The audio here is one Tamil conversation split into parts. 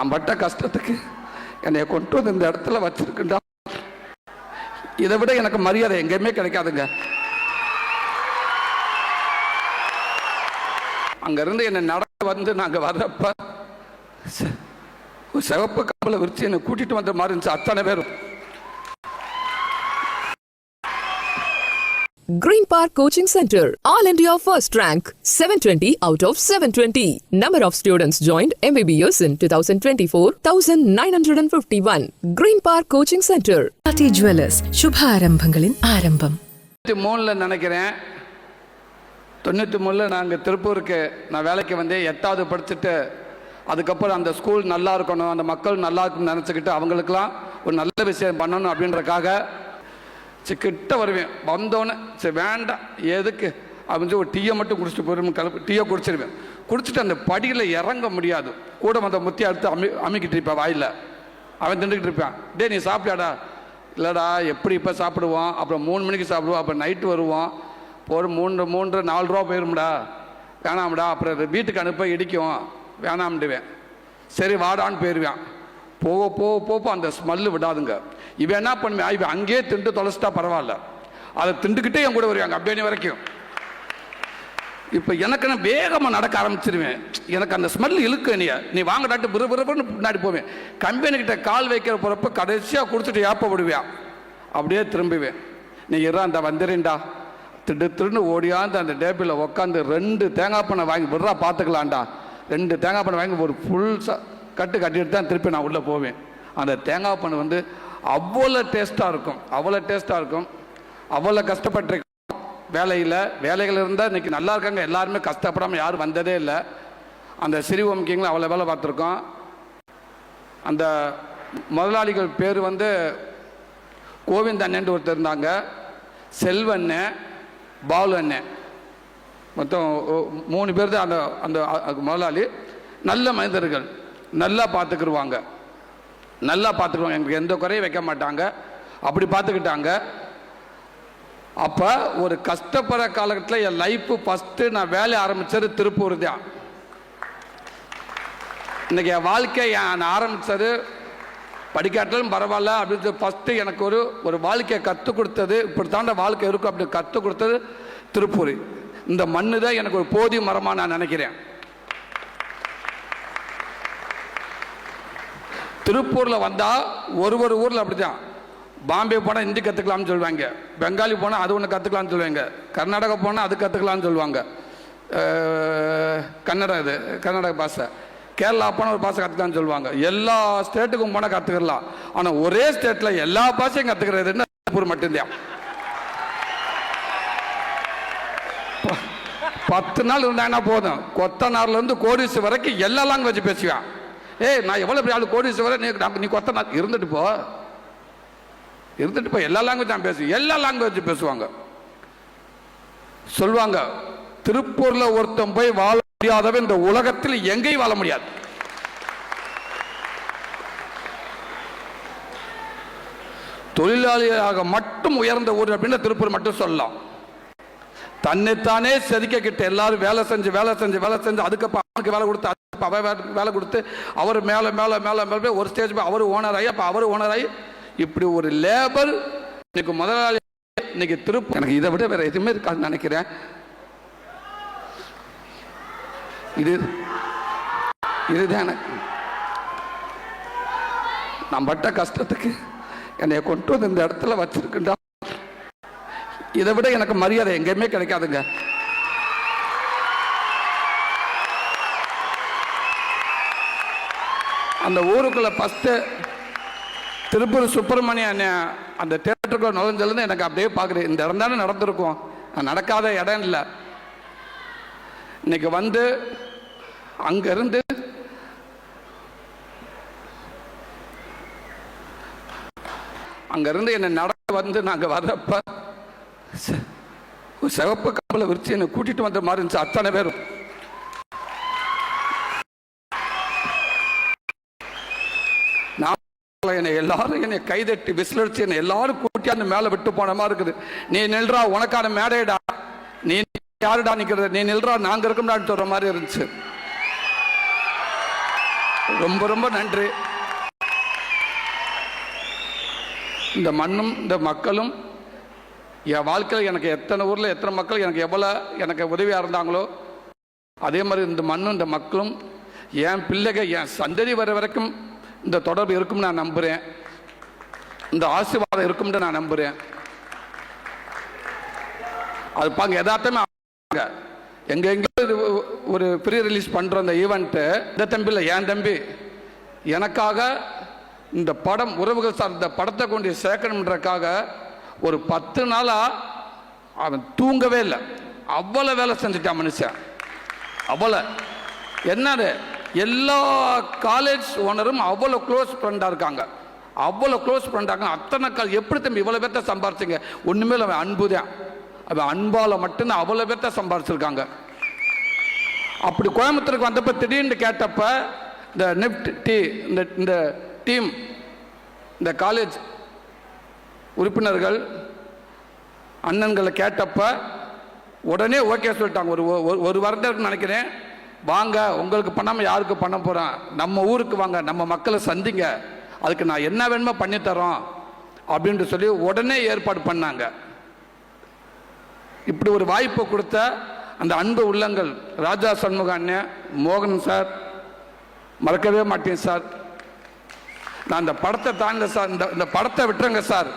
நான் பட்ட கஷ்டத்துக்கு என்னை கொண்டு வந்து இந்த இடத்துல வச்சிருக்குண்டா. இதை விட எனக்கு மரியாதை எங்கேயுமே கிடைக்காதுங்க. அங்கேருந்து என்னை நடக்க வந்து நாங்கள் வர்றப்ப சிவப்பு கப்பலை விரிச்சு என்னை கூட்டிட்டு வந்த மாதிரி இருந்துச்சு. அத்தனை பேரும். Green Park Coaching Center, All India First Rank, 720 out of 720. Number of students joined MBBS in 2024, 1951. Green Park Coaching Center. பாட்டி ஜுவல்லர்ஸ் சுப ஆரம்பங்களின் ஆரம்பம் மூணில் நினைக்கிறேன் தொண்ணூற்றி மூணில் நாங்கள் திருப்பூருக்கு நான் வேலைக்கு வந்து எட்டாவது படிச்சுட்டு அதுக்கப்புறம் அந்த ஸ்கூல் நல்லா இருக்கணும் அந்த மக்கள் நல்லா இருக்கணும்னு நினச்சிக்கிட்டு அவங்களுக்கெல்லாம் ஒரு நல்ல விஷயம் பண்ணணும் அப்படின்றக்காக சரி கிட்ட வருவேன். வந்தோடனே சரி வேண்டாம் எதுக்கு? அப்படின்னு சொல்லி ஒரு டீயை மட்டும் குடிச்சிட்டு போயிடும் கலப்பு டீயை குடிச்சிருவேன். குடிச்சிட்டு அந்த படியில் இறங்க முடியாது. கூட வந்த முத்தி அடுத்து அமி அமைக்கிட்டு இருப்பேன் வாயில். அவன் திண்டுக்கிட்டு இருப்பான். டே நீ சாப்பிட்டியாடா? இல்லைடா எப்படி இப்போ சாப்பிடுவோம்? அப்புறம் மூணு மணிக்கு சாப்பிடுவோம். அப்புறம் நைட்டு வருவோம். ஒரு மூன்று மூன்று நாலு ரூபா போயிரும்டா. வேணாம்டா அப்புறம் வீட்டுக்கு அனுப்ப இடிக்கும். வேணாம்டுவேன். சரி வாடான்னு போயிடுவேன் போக போக போக அந்த ஸ்மெல்லு விடாதுங்க. இவன் என்ன பண்ணுவேன்? இவன் அங்கேயே திண்டு தொலைச்சிட்டா பரவாயில்ல. அதை திண்டுக்கிட்டே என் கூட வருவாங்க அப்படியே வரைக்கும். இப்போ எனக்கு நான் வேகமாக நடக்க ஆரம்பிச்சிருவேன். எனக்கு அந்த ஸ்மெல் இழுக்கு நீ நீ வாங்கடாட்டு பிறு பிறப்புன்னு பின்னாடி போவேன். கம்பெனிக்கிட்ட கால் வைக்கிற போகிறப்ப கடைசியாக கொடுத்துட்டு ஏப்ப விடுவேன். அப்படியே திரும்புவேன். நீ இரா அந்த வந்துடுறேன்டா. திடு திருன்னு ஓடியாந்து அந்த டேபிளில் உட்காந்து ரெண்டு தேங்காய் பண்ணை வாங்கி விடுறா பார்த்துக்கலாம்டா ரெண்டு தேங்காய் பண்ணை வாங்கி ஒரு ஃபுல் கட்டு கட்டிட்டு தான் திருப்பி நான் உள்ளே போவேன். அந்த தேங்காய் பண்ணு வந்து அவ்வளோ டேஸ்ட்டாக இருக்கும். அவ்வளோ டேஸ்ட்டாக இருக்கும். அவ்வளோ கஷ்டப்பட்டிருக்கோம் வேலையில் வேலைகள் இருந்தால் இன்றைக்கி நல்லா இருக்காங்க. எல்லாருமே கஷ்டப்படாமல் யாரும் வந்ததே இல்லை. அந்த சிறுவம்கிங்களை அவ்வளோ வேலை பார்த்துருக்கோம். அந்த முதலாளிகள் பேர் வந்து கோவிந்த் அண்ணன் ஒருத்தர் இருந்தாங்க. செல்வண்ணே பாலு அண்ணன் மொத்தம் மூணு பேர் தான் அந்த அந்த முதலாளி. நல்ல மனிதர்கள். நல்லா பார்த்துக்குருவாங்க. நல்லா பார்த்துக்குவாங்க எங்களுக்கு எந்த குறையும் வைக்க மாட்டாங்க. அப்படி பார்த்துக்கிட்டாங்க. அப்போ ஒரு கஷ்டப்படுற காலகட்டத்தில் என் லைஃப்பு ஃபஸ்ட்டு நான் வேலை ஆரம்பித்தது திருப்பூர் தான். இன்னைக்கு என் வாழ்க்கை நான் ஆரம்பித்தது படிக்காட்டிலும் பரவாயில்ல அப்படின்னு ஃபஸ்ட்டு எனக்கு ஒரு ஒரு வாழ்க்கையை கற்றுக் கொடுத்தது. இப்படி தாண்ட வாழ்க்கை இருக்கும் அப்படி கற்றுக் கொடுத்தது திருப்பூர். இந்த மண்ணு தான் எனக்கு ஒரு போதிய மரமாக நான் நினைக்கிறேன். திருப்பூரில் வந்தால் ஒரு ஒரு ஊரில் அப்படி தான் பாம்பே போனால் ஹிந்தி கற்றுக்கலாம்னு சொல்லுவாங்க. பெங்காலி போனால் அது ஒன்று கற்றுக்கலாம்னு சொல்லுவாங்க. கர்நாடகா போனால் அது கற்றுக்கலாம்னு சொல்லுவாங்க. கன்னடம் கன்னடா இது கர்நாடக பாஷை. கேரளா போனால் ஒரு பாஷை கற்றுக்கலாம்னு சொல்லுவாங்க. எல்லா ஸ்டேட்டுக்கும் போனால் கற்றுக்கலாம் ஆனால் ஒரே ஸ்டேட்டில் எல்லா பாஷையும் கற்றுக்கிறதுன்னா திருப்பூர் மட்டும்தான். பத்து நாள் இருந்தாங்கன்னா போதும்? கொத்தனார்லேருந்து கோடிசு வரைக்கும் எல்லா லாங்குவேஜ் பேசுவேன். ஏய் நான் எவ்வளோ பெரிய ஆள் கோடீஸ்வரர்? நீ நீ கொத்த நான் இருந்துட்டு போ. இருந்துட்டு போ. எல்லா லாங்குவேஜ் நான் பேசுவேன் எல்லா லாங்குவேஜ் பேசுவாங்க. சொல்லுவாங்க திருப்பூர்ல ஒருத்தன் போய் வாழ முடியாதவன் இந்த உலகத்தில் எங்கேயும் வாழ முடியாது. தொழிலாளியாக மட்டும் உயர்ந்த ஊர் அப்படின்னு திருப்பூர் மட்டும் சொல்லலாம். தன்னைத்தானே செதுக்கிக்கிட்டு எல்லாரும் வேலை செஞ்சு வேலை செஞ்சு வேலை செஞ்சு அதுக்கப்புறம் அவனுக்கு வேலை கொடுத்து அதுக்கு அவன் வேலை கொடுத்து அவர் மேலே மேலே மேலே மேலே ஒரு ஸ்டேஜ் போய் அவர் ஓனர் ஆகி அப்போ அவர் ஓனர் ஆகி இப்படி ஒரு லேபர் இன்னைக்கு முதலாளி இன்னைக்கு திருப்பூர் எனக்கு இதை விட வேற எதுவுமே இருக்காதுன்னு நினைக்கிறேன். இது இதுதான் எனக்கு. நான் பட்ட கஷ்டத்துக்கு என்னை கொண்டு வந்து இந்த இடத்துல வச்சிருக்குண்டா இதை விட எனக்கு மரியாதை எங்கேயுமே கிடைக்காதுங்க. அந்த ஊருக்குள்ள ஃபஸ்ட்டு திருப்பூர் சுப்பிரமணிய அண்ணன் அந்த தேட்டருக்குள்ள நுழைஞ்சதுலேருந்து எனக்கு அப்படியே பார்க்குறேன் இந்த இடம் தானே நடந்திருக்கும். நடக்காத இடம் இல்லை. இன்னைக்கு வந்து அங்கேருந்து அங்கேருந்து என்னை நடக்க வந்து நாங்கள் வர்றப்ப சிவப்பு கப்பலை விரிச்சு என்னை கூட்டிட்டு வந்த மாதிரி இருந்துச்சு. அத்தனை பேரும் நான் என்னை எல்லாரும் என்னை கைதட்டி விசிலடிச்சு என்னை எல்லாரும் கூட்டி அந்த மேலே விட்டு போன மாதிரி இருக்குது. நீ நில்றா உனக்கான மேடைடா நீ யாருடா நிற்கிறது நீ நில்றா நாங்கள் இருக்கோம்டான்னு சொல்கிற மாதிரி இருந்துச்சு. ரொம்ப ரொம்ப நன்றி. இந்த மண்ணும் இந்த மக்களும் என் வாழ்க்கையில் எனக்கு எத்தனை ஊரில் எத்தனை மக்கள் எனக்கு எவ்வளோ எனக்கு உதவியாக இருந்தாங்களோ அதே மாதிரி இந்த மண்ணும் இந்த மக்களும் என் பிள்ளைகள் என் சந்ததி வர வரைக்கும் இந்த தொடர்பு இருக்கும்னு நான் நம்புகிறேன் இந்த ஆசீர்வாதம் இருக்கும்னு நான் நம்புகிறேன் அது பாங்க எதார்த்தமே ஆங்க. எங்க ஒரு ப்ரீ ரிலீஸ் பண்ற அந்த ஈவெண்ட்டு இந்த தம்பி இல்லை என் தம்பி எனக்காக இந்த படம் உறவுகள் சார் இந்த படத்தை கொண்டு சேர்க்கணுன்றக்காக ஒரு பத்து நாளா அவன் தூங்கவே இல்லை. அவ்வளோ வேலை செஞ்சுட்டான் மனுஷன். அவ்வளோ என்னது? எல்லா காலேஜ் ஓனரும் அவ்வளோ க்ளோஸ் ஃப்ரெண்டாக இருக்காங்க. அவ்வளோ க்ளோஸ் ஃப்ரெண்டாக அத்தனை கால் எப்படி தம்பி இவ்வளோ பேர்த்த சம்பாரிச்சிங்க? ஒன்றுமே இல்லை அவன் அன்பு தான். அவன் அன்பால் மட்டும்தான் அவ்வளோ பேர்த்த சம்பாரிச்சிருக்காங்க. அப்படி கோயம்புத்தூருக்கு வந்தப்போ திடீர்னு கேட்டப்ப இந்த நெப்ட் டீ இந்த இந்த டீம் இந்த காலேஜ் உறுப்பினர்கள் அண்ணன்களை கேட்டப்ப உடனே ஓகே சொல்லிட்டாங்க. ஒரு ஒரு- ஒரு வருடம் நினைக்கிறேன். வாங்க உங்களுக்கு பண்ணாமல் யாருக்கு பண்ண போகிறேன் நம்ம ஊருக்கு வாங்க நம்ம மக்களை சந்திங்க. அதுக்கு நான் என்ன வேணுமோ பண்ணித்தரோம் அப்படின்ட்டு சொல்லி உடனே ஏற்பாடு பண்ணாங்க. இப்படி ஒரு வாய்ப்பை கொடுத்த அந்த அன்பு உள்ளங்கள் ராஜா சண்முக அண்ணன் மோகன் சார் மறக்கவே மாட்டேன் சார். நான் இந்த படத்தை தாண்டல சார் இந்த இந்த படத்தை விட்டுருங்க சார்.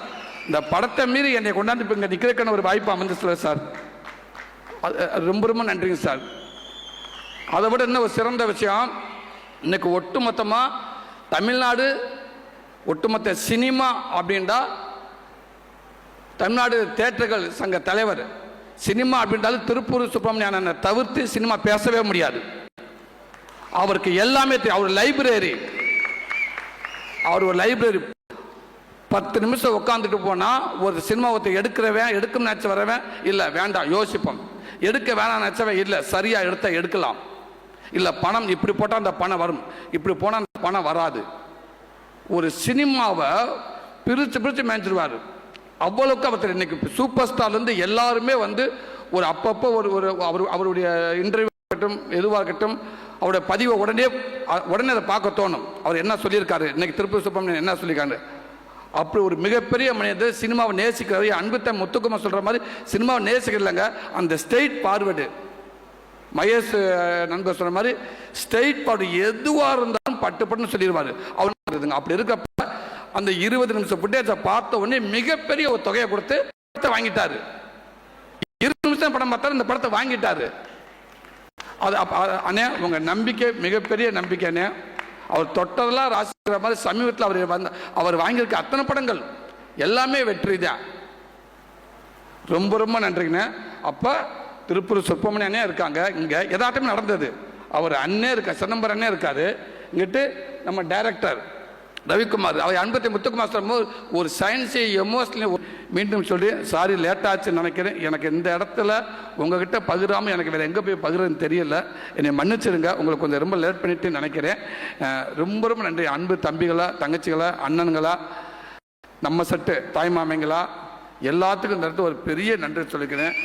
இந்த படத்தை மீறி என்னை கொண்டாந்து இப்போ இங்கே நிற்கிறதுக்கான ஒரு வாய்ப்பு அமைஞ்சிச்சுல சார். அது ரொம்ப ரொம்ப நன்றிங்க சார். அதை விட இன்னும் ஒரு சிறந்த விஷயம்? இன்னைக்கு ஒட்டுமொத்தமாக தமிழ்நாடு ஒட்டுமொத்த சினிமா அப்படின்றா தமிழ்நாடு தேட்டர்கள் சங்க தலைவர் சினிமா அப்படின்றாலும் திருப்பூர் சுப்பிரமணியனை தவிர்த்து சினிமா பேசவே முடியாது. அவருக்கு எல்லாமே தெரியும். அவர் லைப்ரரி. அவர் ஒரு லைப்ரரி. பத்து நிமிஷம் உட்காந்துட்டு போனால் ஒரு சினிமாவத்தை எடுக்கிறவன் எடுக்கும் நினச்சி வரவன் இல்லை வேண்டாம் யோசிப்போம். எடுக்க வேணாம் நினச்சவன் இல்லை சரியாக எடுத்த எடுக்கலாம். இல்லை பணம் இப்படி போட்டால் அந்த பணம் வரும். இப்படி போனால் அந்த பணம் வராது. ஒரு சினிமாவை பிரித்து பிரித்து மேய்ச்சிருவார் அவ்வளோக்கு அவர் இன்னைக்கு சூப்பர் ஸ்டார்லேருந்து எல்லாருமே வந்து ஒரு அப்பப்போ ஒரு ஒரு அவர் அவருடைய இன்டர்வியூ இருக்கட்டும் எதுவாக இருக்கட்டும் அவருடைய பதிவை உடனே உடனே அதை பார்க்க தோணும். அவர் என்ன சொல்லியிருக்காரு? இன்னைக்கு திருப்பூர் சுப்பிரமணியன் என்ன சொல்லியிருக்காரு? அப்படி ஒரு மிகப்பெரிய மனிதர் சினிமாவை நேசிக்கிறவர் அன்புத்த முத்துக்குமார் சொல்கிற மாதிரி சினிமாவை நேசிக்கிறலங்க அந்த ஸ்டேட் பார்வர்டு மகேஷ் நண்பர் சொன்ன மாதிரி ஸ்ட்ரெயிட் பாடு எதுவாக இருந்தாலும் பட்டு பட்டுன்னு சொல்லிடுவார் அவர் அப்படி இருக்கப்ப அந்த இருபது நிமிஷம் ஃபுட்டேஜை பார்த்த உடனே மிகப்பெரிய ஒரு தொகையை கொடுத்து படத்தை வாங்கிட்டாரு. இருபது நிமிஷம் படம் பார்த்தாரு இந்த படத்தை வாங்கிட்டாரு. அது அண்ணே உங்க நம்பிக்கை மிகப்பெரிய நம்பிக்கை அண்ணே. அவர் தொட்டதெல்லாம் ராசிக்கிற மாதிரி சமீபத்தில் அவர் வந்த அவர் வாங்கியிருக்க அத்தனை படங்கள் எல்லாமே வெற்றி தான். ரொம்ப ரொம்ப நன்றிங்கண்ணே. அப்போ திருப்பூர் சுப்பிரமணிய அண்ணே இருக்காங்க. இங்கே எதாட்டமே நடந்தது. அவர் அண்ணே இருக்கா சிதம்பரம் அண்ணே இருக்காரு. இங்கிட்டு நம்ம டைரக்டர் ரவிக்குமார் அவர் அன்பத்தை முத்துக்குமார் சொல்லும்போது ஒரு சயின்ஸை எமோஷனலி மீண்டும் சொல்லி சாரி லேட் ஆச்சுன்னு நினைக்கிறேன். எனக்கு இந்த இடத்துல உங்ககிட்ட பகிராமல் எனக்கு வேறு எங்கே போய் பகிர்றதுன்னு தெரியல. என்னை மன்னிச்சிருங்க உங்களுக்கு கொஞ்சம் ரொம்ப லேட் பண்ணிட்டு நினைக்கிறேன். ரொம்ப ரொம்ப நன்றி. அன்பு தம்பிகளா தங்கச்சிகளா அண்ணனுங்களா நம்ம சட்டு தாய்மாமைங்களா. எல்லாத்துக்கும் இந்த இடத்துல ஒரு பெரிய நன்றி சொல்லிக்கிறேன்.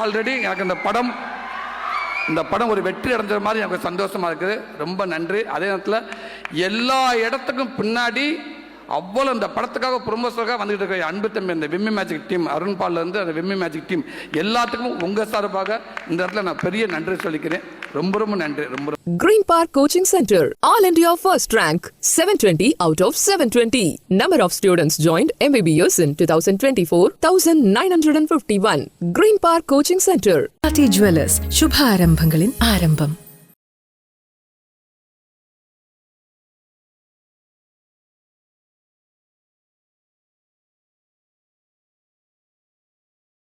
ஆல்ரெடி எனக்கு இந்த படம் இந்த படம் ஒரு வெற்றி அடைஞ்ச மாதிரி எனக்கு சந்தோஷமாக இருக்குது. ரொம்ப நன்றி. அதே நேரத்தில் எல்லா இடத்துக்கும் பின்னாடி அவ்வளோ இந்த படத்துக்காக ப்ரொமோஷனுக்காக வந்துகிட்டு இருக்கிற அன்பு தம்பி அந்த விம்மி மேஜிக் டீம் அருண்பால்லேருந்து அந்த விம்மி மேஜிக் டீம் எல்லாத்துக்கும் உங்கள் சார்பாக இந்த இடத்துல நான் பெரிய நன்றி சொல்லிக்கிறேன். ரொம்ப ரொம்ப நன்றி ரொம்ப green park coaching centre all India first rank seven twenty out of seven twenty number of students joint MBBS in two thousand twenty four thousand nine hundred and fifty one green park coaching centre jewellers சுப ஆரம்பங்களின் ஆரம்பம்